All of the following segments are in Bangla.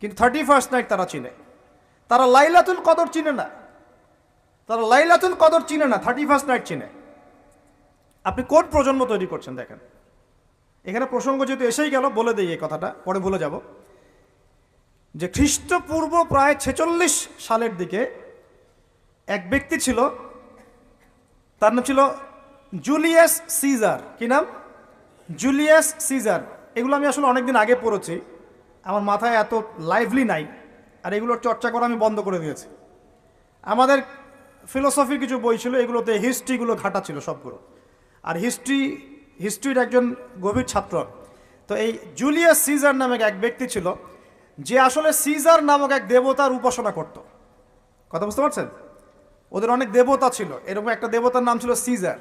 কিন্তু থার্টি ফার্স্ট নাইট তারা চিনে। তারা লাইলাতুল কদর চিনে না। তারা লাইলাতুল কদর চিনে না থার্টি ফার্স্ট নাইট চিনে। আপনি কোন প্রজন্ম তৈরি করছেন দেখেন। এখানে প্রসঙ্গ যেহেতু এসেই গেল, বলে দিই এই কথাটা, পরে ভুলে যাব। যে খ্রিস্টপূর্ব প্রায় ছেচল্লিশ সালের দিকে এক ব্যক্তি ছিল, তার নাম ছিল জুলিয়াস সিজার। কি নাম? Julius Caesar. এগুলো আমি আসলে অনেকদিন আগে পড়েছি। আমার মাথায় এত লাইভলি নাই, আর এগুলোর চর্চা করা আমি বন্ধ করে দিয়েছি। আমাদের ফিলোসফি কিছু বই ছিল, এগুলোতে হিস্ট্রিগুলো ঘাটা ছিল সবগুলো। আর হিস্ট্রি হিস্ট্রির একজন গভীর ছাত্র। তো এই জুলিয়াস সিজার নামক এক ব্যক্তি ছিল, যে আসলে সিজার নামক এক দেবতার উপাসনা করত। কথা বুঝতে পারছেন? ওদের অনেক দেবতা ছিল, এরকম একটা দেবতার নাম ছিল সিজার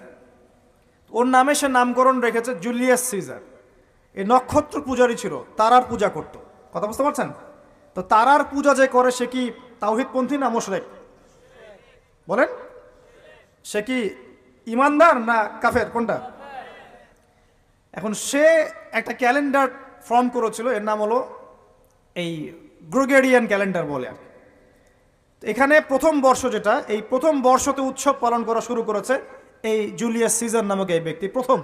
ওর নামে সে নামকরণ রেখেছে জুলিয়াস সিজার এই নক্ষত্র পূজারই ছিল তারার পূজা করত। কথা বুঝতে পারছেন? তো তারার পূজা যে করে সে কি তাওহিদপন্থী না মোশরেক? বলেন। সে কি ইমানদার না কাফের? কোনটা? এখন সে একটা ক্যালেন্ডার ফর্ম করেছিল, এর নাম হলো এই গ্রোগেরিয়ান ক্যালেন্ডার বলে আর এখানে প্রথম বর্ষ যেটা, এই প্রথম বর্ষতে উৎসব পালন করা শুরু করেছে এই জুলিয়াস সিজার নামক এই ব্যক্তি প্রথম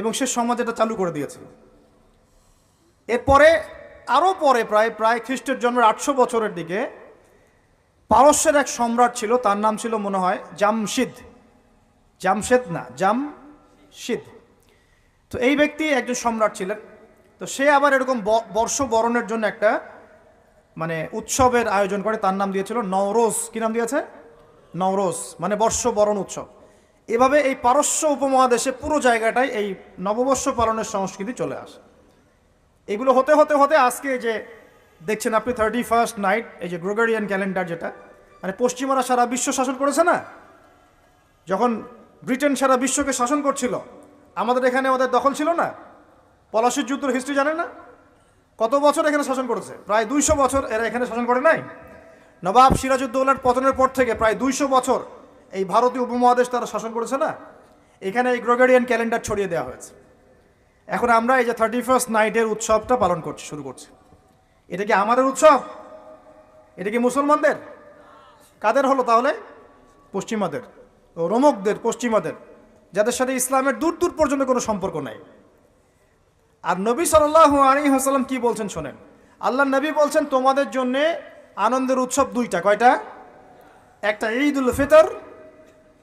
এবং সে সমাজ এটা চালু করে দিয়েছিল। এরপরে আরও পরে প্রায় প্রায় খ্রিস্টের জন্মের আটশো বছরের দিকে পারস্যের এক সম্রাট ছিল, তার নাম ছিল মনে হয় জামশিদ। জামশেদ না, জামশিদ। তো এই ব্যক্তি একজন সম্রাট ছিলেন। তো সে আবার এরকম ব- বর্ষ বরণের জন্য একটা মানে উৎসবের আয়োজন করে, তার নাম দিয়েছিল নওরোজ। কি নাম দিয়েছে? নওরোজ মানে বর্ষ বরণ উৎসব। এভাবে এই পারস্য উপমহাদেশে পুরো জায়গাটায় এই নববর্ষ পালনের সংস্কৃতি চলে আসে। এগুলো হতে হতে হতে আজকে যে দেখছেন আপনি থার্টি ফার্স্ট নাইট এই যে গ্রোগেরিয়ান ক্যালেন্ডার যেটা মানে পশ্চিমারা সারা বিশ্ব শাসন করেছে না? যখন ব্রিটেন সারা বিশ্বকে শাসন করছিল, আমাদের এখানে ওদের দখল ছিল না? পলাশির যুদ্ধের হিস্ট্রি জানে না? কত বছর এখানে শাসন করেছে? প্রায় দুইশো বছর এরা এখানে শাসন করে নাই? নবাব সিরাজউদ্দৌলার পতনের পর থেকে প্রায় দুইশো বছর এই ভারতীয় উপমহাদেশ তারা শাসন করেছে না? এখানে এই গ্রোগেরিয়ান ক্যালেন্ডার ছড়িয়ে দেওয়া হয়েছে। এখন আমরা এই যে থার্টি ফার্স্ট নাইটের উৎসবটা পালন করছি, শুরু করছি। এটা কি আমাদের উৎসব? এটা কি মুসলমানদের? কাদের হলো তাহলে? পশ্চিমাদের। রোমকদের, পশ্চিমাদের, যাদের সাথে ইসলামের দূর দূর পর্যন্ত কোনো সম্পর্ক নাই। আর নবী সাল্লাহ আলী হাসাল্লাম কি বলছেন শোনেন। আল্লাহ নবী বলছেন, তোমাদের জন্য আনন্দের উৎসব দুইটা। কয়টা? একটা ঈদ উল ফিতর,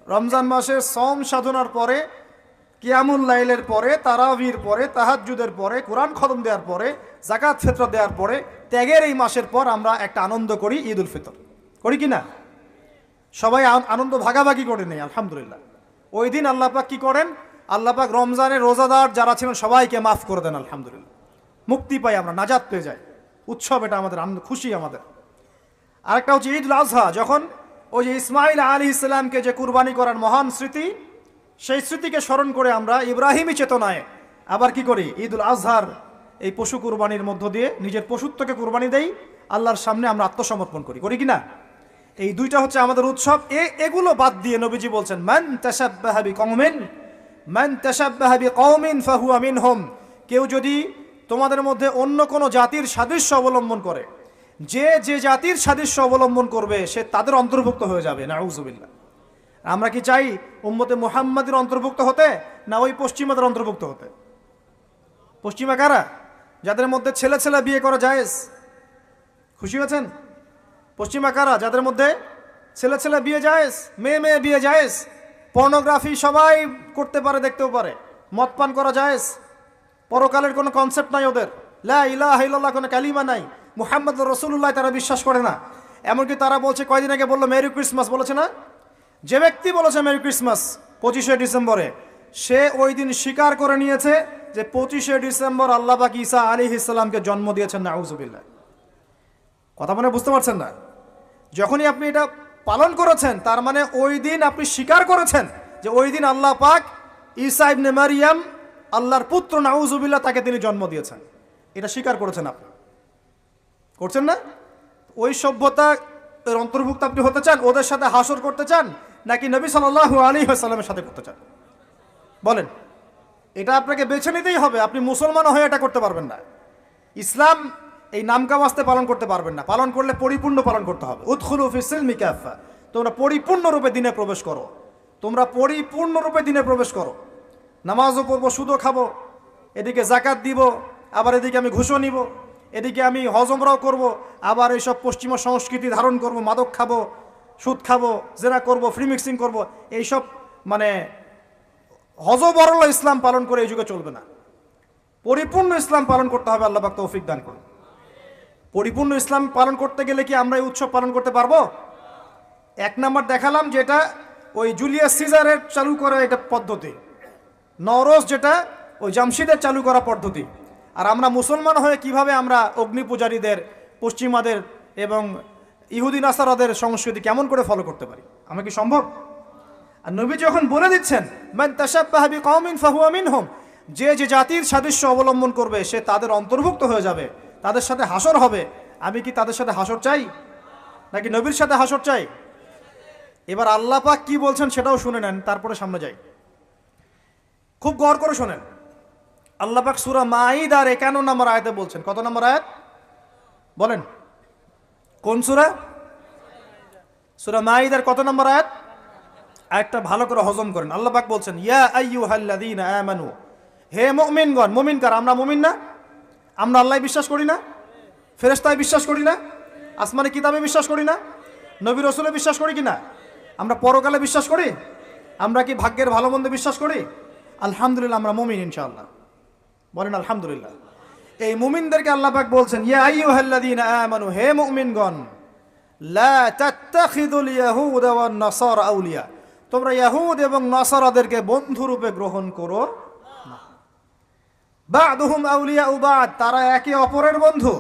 রমজান মাসের সম সাধনার পরে কিয়ামুল লাইলের পরে, তারাবির পরে, তাহাজ্জুদের পরে, কোরআন খতম দেওয়ার পরে জাকাত ফেতর দেওয়ার পরে, ত্যাগের এই মাসের পর আমরা একটা আনন্দ করি ঈদ উল ফিতর। করি কি না? সবাই আনন্দ ভাগাভাগি করে নেই আলহামদুলিল্লাহ। ওই দিন আল্লাপাক কি করেন? আল্লাপাক রমজানের রোজাদার যারা ছিলেন, সবাইকে মাফ করে দেন, আলহামদুলিল্লাহ। মুক্তি পাই আমরা, নাজাত পেয়ে যাই। উৎসব এটা আমাদের, আনন্দ, খুশি আমাদের। আরেকটা হচ্ছে ঈদ আজহা, যখন ওই যে ইসমাইল আলী ইসলামকে যে কুরবানি করার মহান স্মৃতি সেই স্মৃতিকে স্মরণ করে আমরা ইব্রাহিমী চেতনায় আবার কি করি? ঈদুল আজহার এই পশু কুরবানির মধ্য দিয়ে নিজের পশুত্বকে কুরবানি দেই, আল্লাহর সামনে আমরা আত্মসমর্পণ করি। করি কি না? এই দুইটা হচ্ছে আমাদের উৎসব। এ, এগুলো বাদ দিয়ে নবীজি বলছেন ম্যান মান তাসাব্বাহাবি কওমিন মান তাসাব্বাহাবি কওমিন ফাহুয়া মিনহুম। কেউ যদি তোমাদের মধ্যে অন্য কোনো জাতির সাদৃশ্য অবলম্বন করে, যে যে জাতির সাদৃশ্য অবলম্বন করবে, সে তাদের অন্তর্ভুক্ত হয়ে যাবে। না নাউজুবিল্লাহ। আমরা কি চাই উম্মতে মুহাম্মাদের অন্তর্ভুক্ত হতে, না ওই পশ্চিমাদের অন্তর্ভুক্ত হতে? পশ্চিমা কারা? যাদের মধ্যে ছেলে ছেলে বিয়ে করা জায়েজ। খুশি হয়েছেন? পশ্চিমা কারা? যাদের মধ্যে ছেলে ছেলে বিয়ে জায়েজ, মেয়ে মেয়ে বিয়ে জায়েজ, পর্নোগ্রাফি সবাই করতে পারে, দেখতেও পারে। মদ পান করা জায়েজ। পরকালের কোনো কনসেপ্ট নাই ওদের। লা কোনো কালিমা নাই। মুহাম্মদ রসুল্লাহ তারা বিশ্বাস করে না। এমনকি তারা বলছে, কয়দিন আগে বলল, মেরি ক্রিসমাস বলেছে না? যে ব্যক্তি বলেছে মেরি ক্রিসমাস পঁচিশে ডিসেম্বরে, সে ওই দিন স্বীকার করে নিয়েছে যে পঁচিশে ডিসেম্বর আল্লাহ পাক ঈসা আলী ইসলামকে জন্ম দিয়েছেন, নাউজুবিল্লাহ। কথা মানে বুঝতে পারছেন না? যখনই আপনি এটা পালন করেছেন, তার মানে ওই দিন আপনি স্বীকার করেছেন যে ওই দিন আল্লাহ পাক ঈসা ইবনে মারিয়াম আল্লাহর পুত্র, নাউজুবিল্লাহ, তাকে তিনি জন্ম দিয়েছেন। এটা স্বীকার করেছেন আপনি। করছেন না? ওই সভ্যতা অন্তর্ভুক্ত আপনি হতে চান, ওদের সাথে হাসর করতে চান নাকি নবী সাল্লাহ আলী সাল্লামের সাথে করতে চান? বলেন, এটা আপনাকে বেছে নিতেই হবে, আপনি মুসলমান হয়ে এটা করতে পারবেন না। ইসলাম এই নামকাওয়াস্তে পালন করতে পারবেন না। পালন করলে পরিপূর্ণ পালন করতে হবে। উৎখুল ফিসিল মিকাফা তোমরা পরিপূর্ণরূপে দিনে প্রবেশ করো। তোমরা পরিপূর্ণরূপে দিনে প্রবেশ করো। নামাজও পড়ব, সুদও খাব। এদিকে জাকাত দিব, আবার এদিকে আমি ঘুষও নিব। এদিকে আমি হজমরাও করব। আবার এইসব পশ্চিমা সংস্কৃতি ধারণ করব, মাদক খাব। সুদ খাব, জেনা করব ফ্রি মিক্সিং করব, এইসব মানে হজবরল ইসলাম পালন করে এই যুগে চলবে না। পরিপূর্ণ ইসলাম পালন করতে হবে, আল্লাহ তৌফিক দান করুন। পরিপূর্ণ ইসলাম পালন করতে গেলে কি আমরা এই উৎসব পালন করতে পারব? এক নাম্বার দেখালাম যেটা ওই জুলিয়াস সিজারের চালু করা এটা পদ্ধতি। নরস যেটা ওই জামশিদের চালু করা পদ্ধতি। আর আমরা মুসলমান হয়ে কীভাবে আমরা অগ্নি পূজারীদের, পশ্চিমাদের এবং ইহুদিন আসারাদের সংস্কৃতি কেমন করে ফলো করতে পারি? আমরা কি সম্ভব? আর নবী যখন বলে দিচ্ছেন, মান তাশাব্বাহা বিকওমিন ফাহুয়া মিনহুম যে যে জাতির সাদৃশ্য অবলম্বন করবে, সে তাদের অন্তর্ভুক্ত হয়ে যাবে, তাদের সাথে হাসর হবে। আমি কি তাদের সাথে হাসর চাই? নাকি নবীর সাথে হাসর চাই? এবার আল্লাহ পাক কি বলছেন সেটাও শুনে নেন, তারপরে সামনে যাই। খুব গড় করে শোনেন। আল্লাহ পাক সুরা মাইদ আর একান্ন নম্বর আয়াতে বলছেন। কত নম্বর আয়াত? বলেন। কোন সুরা? সুরা মাইদার কত নম্বর আয়াত? আয়াতটা ভালো করে হজম করেন। আল্লাহ পাক বলছেন, ইয়া আইয়ুহাল্লাযীনা আমানু। হে মুমিনগণ মুমিন কার আমরা মুমিন না? আমরা আল্লাহ বিশ্বাস করি না? ফেরেশতায় বিশ্বাস করি না? আসমানে কিতাবে বিশ্বাস করি না? নবী রসুলে বিশ্বাস করি কি না আমরা পরকালে বিশ্বাস করি? আমরা কি ভাগ্যের ভালো মন্দ বিশ্বাস করি? আলহামদুলিল্লাহ, আমরা মুমিন ইনশাআল্লাহ। বলেন, আলহামদুলিল্লাহ। এই মুমিনদেরকে আল্লাহ পাক বলছেন, ইয়া আইয়ুহাল্লাযীনা আমানু, হে মুমিনগণ, লা তাত্তাখিদুল ইয়াহুদা ওয়ান নাসারা আউলিয়া। তোমরা ইয়াহুদ এবং নাসারাদেরকে বন্ধুরূপে গ্রহণ করো না। বা'দুহুম আউলিয়া বাদ, তারা একে অপরের বন্ধু।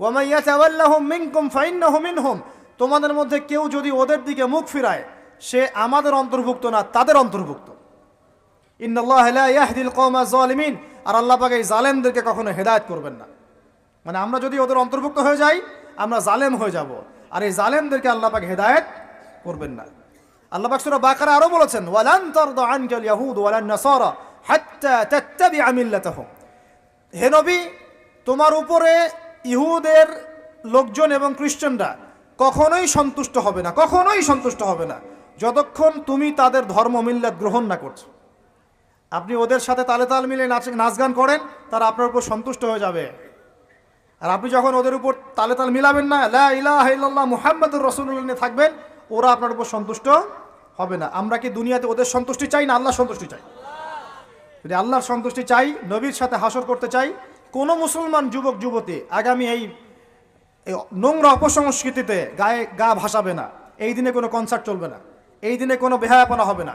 ওয়া মান ইয়াতাওয়াল্লাহুম মিনকুম ফাইন্নাহু মিনহুম, তোমাদের মধ্যে কেউ যদি ওদের দিকে মুখ ফিরায়, সে আমাদের অন্তর্ভুক্ত না, তাদের অন্তর্ভুক্ত। ইন্নাল্লাহ লা ইয়াহদিল কওমা যালিমিন আর আল্লাহ পাক এই জালেমদেরকে কখনো হেদায়েত করবেন না। মানে আমরা যদি ওদের অন্তর্ভুক্ত হয়ে যাই, আমরা জালেম হয়ে যাব। আর এই জালেমদেরকে আল্লাহ পাক হেদায়েত করবেন না। আল্লাহ সূরা বাকারা আরও বলেছেন, ওয়ালান তারদা আনকাল ইয়াহুদ ওয়ালান নাসারা হাত্তা তাত্তাবিআ মিল্লাতাহুম। হে নবী, তোমার উপরে ইহুদের লোকজন এবং খ্রিস্টানরা কখনোই সন্তুষ্ট হবে না, কখনোই সন্তুষ্ট হবে না। যতক্ষণ তুমি তাদের ধর্ম মিল্লাত গ্রহণ না করছ। আপনি ওদের সাথে তালে তাল মিলে নাচ নাচ গান করেন, তারা আপনার উপর সন্তুষ্ট হয়ে যাবে। আর আপনি যখন ওদের উপর তালে তাল মিলাবেন না ইলাহা মুহাম্মাদুর রাসূলুল্লাহ নিয়ে থাকবেন, ওরা আপনার উপর সন্তুষ্ট হবে না। আমরা কি দুনিয়াতে ওদের সন্তুষ্টি চাই না আল্লাহর সন্তুষ্টি চাই? যদি আল্লাহর সন্তুষ্টি চাই, নবীর সাথে হাসর করতে চাই, কোনো মুসলমান যুবক, যুবতী আগামী এই নোংরা অপসংস্কৃতিতে গায়ে গা ভাসাবে না। এই দিনে কোনো কনসার্ট চলবে না। এই দিনে কোনো বেহায়াপনা হবে না।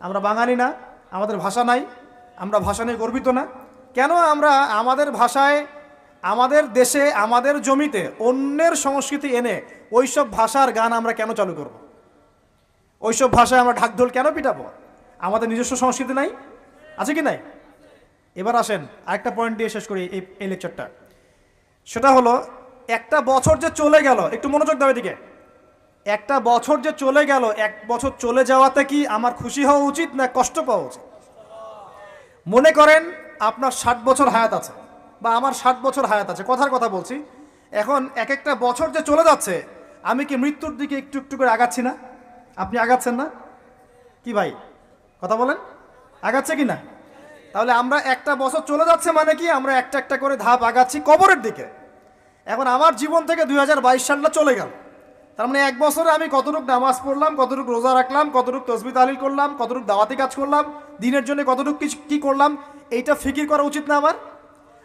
আমরা বাঙালি না, আমাদের ভাষা নাই, আমরা ভাষা নিয়ে গর্বিত না। কেন আমরা আমাদের ভাষায়, আমাদের দেশে, আমাদের জমিতে অন্যের সংস্কৃতি এনে ওইসব ভাষার গান আমরা কেন চালু করব? ওইসব ভাষায় আমরা ঢাকঢোল কেন পিটাবো? আমাদের নিজস্ব সংস্কৃতি নাই? আছে কি নাই? এবার আসেন আরেকটা পয়েন্ট দিয়ে শেষ করি এই লেকচারটা সেটা হলো, একটা বছর যে চলে গেল, একটু মনোযোগ দাও এদিকে। একটা বছর যে চলে গেল, এক বছর চলে যাওয়াতে কি আমার খুশি হওয়া উচিত না কষ্ট পাওয়া উচিত? মনে করেন আপনার ষাট বছর হায়াত আছে, বা আমার ষাট বছর হায়াত আছে, কথার কথা বলছি। এখন এক একটা বছর যে চলে যাচ্ছে, আমি কি মৃত্যুর দিকে একটু একটু করে আগাচ্ছি না? আপনি আগাচ্ছেন না? কি ভাই? কথা বলেন। আগাচ্ছে কি না? তাহলে আমরা একটা বছর চলে যাচ্ছে মানে কি আমরা একটা একটা করে ধাপ আগাচ্ছি কবরের দিকে। এখন আমার জীবন থেকে দু হাজার বাইশ সালটা চলে গেল। তার মানে এক বছরে আমি কতটুকু নামাজ পড়লাম, কতটুকু রোজা রাখলাম, কতটুকু তসবি তালিল করলাম, কতটুকু দাওয়াতি কাজ করলাম, দিনের জন্য কতটুকু কী করলাম, এইটা ফিকির করা উচিত না আমার?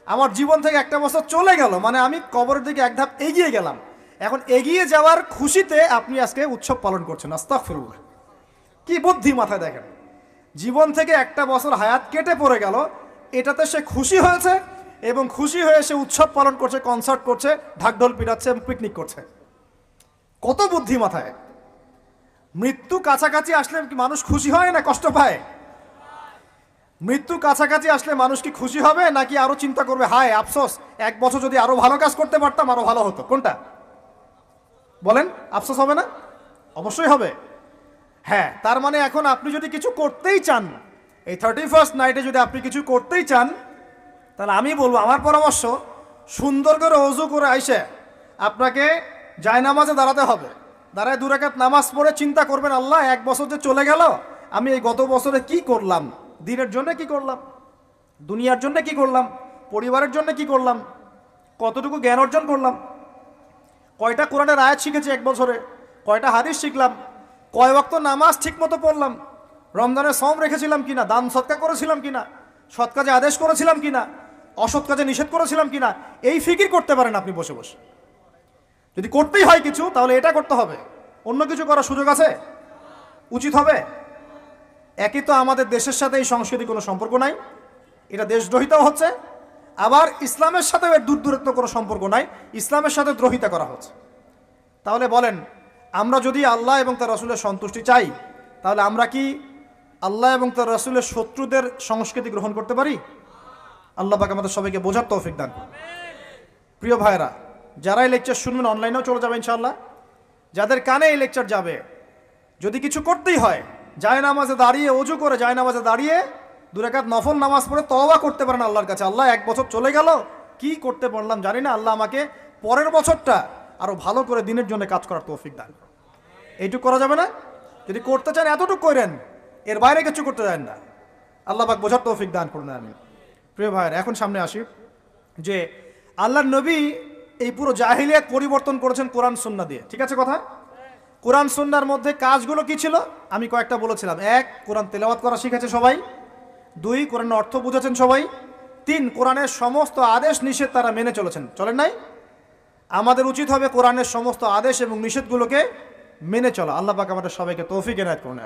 আমার জীবন থেকে একটা বছর চলে গেল মানে আমি কবরের দিকে এক ধাপ এগিয়ে গেলাম। এখন এগিয়ে যাওয়ার খুশিতে আপনি আজকে উৎসব পালন করছেন, আস্তাগফিরুল্লাহ। কি বুদ্ধি মাথায় দেখেন। জীবন থেকে একটা বছর হায়াত কেটে পড়ে গেল, এটাতে সে খুশি হয়েছে, এবং খুশি হয়ে সে উৎসব পালন করছে কনসার্ট করছে, ঢাকঢোল পিটাচ্ছে পিকনিক করছে। কত বুদ্ধি মাথায়? মৃত্যু কাছাকাছি আসলে কি মানুষ খুশি হয় না কষ্ট পায়? মৃত্যু কাছাকাছি আসলে মানুষ কি খুশি হবে নাকি আরও চিন্তা করবে, হায়, আফসোস, এক বছর যদি আরও ভালো কাজ করতে পারতাম, আরও ভালো হতো। কোনটা? বলেন, আফসোস হবে না? অবশ্যই হবে। হ্যাঁ তার মানে এখন আপনি যদি কিছু করতেই চান, এই থার্টি ফার্স্ট নাইটে যদি আপনি কিছু করতেই চান, তাহলে আমি বলব, আমার পরামর্শ, সুন্দর করে অজু করে আইসে, আপনাকে জায়নামাজে দাঁড়াতে হবে। দাঁড়ায় দুরাকাত নামাজ পড়ে চিন্তা করবেন, আল্লাহ, এক বছর যে চলে গেল, আমি এই গত বছরে কি করলাম? দিনের জন্য কি করলাম? দুনিয়ার জন্য কি করলাম? পরিবারের জন্য কি করলাম? কতটুকু জ্ঞান অর্জন করলাম? কয়টা কোরআনের আয়াত শিখেছি এক বছরে? কয়টা হাদিস শিখলাম? কয় ওয়াক্ত নামাজ ঠিক মতো পড়লাম? রমজানের সম রেখেছিলাম কিনা? দান সৎকা করেছিলাম কিনা? সৎ কাজে আদেশ করেছিলাম কিনা? অসৎ কাজে নিষেধ করেছিলাম কিনা? এই ফিকির করতে পারেন আপনি বসে বসে। যদি করতেই হয় কিছু, তাহলে এটা করতে হবে। অন্য কিছু করার সুযোগ আছে? উচিত হবে? একই তো আমাদের দেশের সাথে এই সংস্কৃতি কোনো সম্পর্ক নাই। এটা দেশদ্রোহিতাও হচ্ছে। আবার ইসলামের সাথেও এর দূর দূরত্ব কোনো সম্পর্ক নাই। ইসলামের সাথে দ্রোহিতা করা হচ্ছে। তাহলে বলেন, আমরা যদি আল্লাহ এবং তার রসুলের সন্তুষ্টি চাই, তাহলে আমরা কি আল্লাহ এবং তার রসুলের শত্রুদের সংস্কৃতি গ্রহণ করতে পারি? আল্লাহ পাক আমাদের সবাইকে বোঝার তৌফিক দান প্রিয় ভাইরা যারা এই লেকচার শুনবেন অনলাইনেও চলে যাবে ইনশাল্লাহ যাদের কানে এই লেকচার যাবে, যদি কিছু করতেই হয় যায় নামাজে দাঁড়িয়ে, অজু করে যায় নামাজে দাঁড়িয়ে দুরাকাত নফল নামাজ পড়ে তওবা করতে পারেন আল্লাহর কাছে। আল্লাহ এক বছর চলে গেল, কি করতে পারলাম জানি না। আল্লাহ আমাকে পরের বছরটা আরও ভালো করে দিনের জন্য কাজ করার তৌফিক দান। এইটুকু করা যাবে না? যদি করতে চান এতটুকু করেন, এর বাইরে কিছু করতে চান না। আল্লাহ পাক বোঝার তৌফিক দান করুন আমি প্রিয় ভাইয়ের, এখন সামনে আসি যে আল্লাহর নবী এই পুরো জাহিলিয়াত পরিবর্তন করেছেন কোরআন সুন্না দিয়ে। ঠিক আছে কথা? কোরআন সুন্নার মধ্যে কাজগুলো কি ছিল? আমি কয়েকটা বলেছিলাম। এক, কোরআন তেলাওয়াত করা শিখেছে সবাই। দুই, কোরআনের অর্থ বুঝেছেন সবাই। তিন, কোরআনের সমস্ত আদেশ নিষেধ তারা মেনে চলেছেন। চলেন নাই? আমাদের উচিত হবে কোরআনের সমস্ত আদেশ এবং নিষেধগুলোকে মেনে চলা। আল্লাহ পাক আমাদের সবাইকে তৌফিক এনায়ত করুন।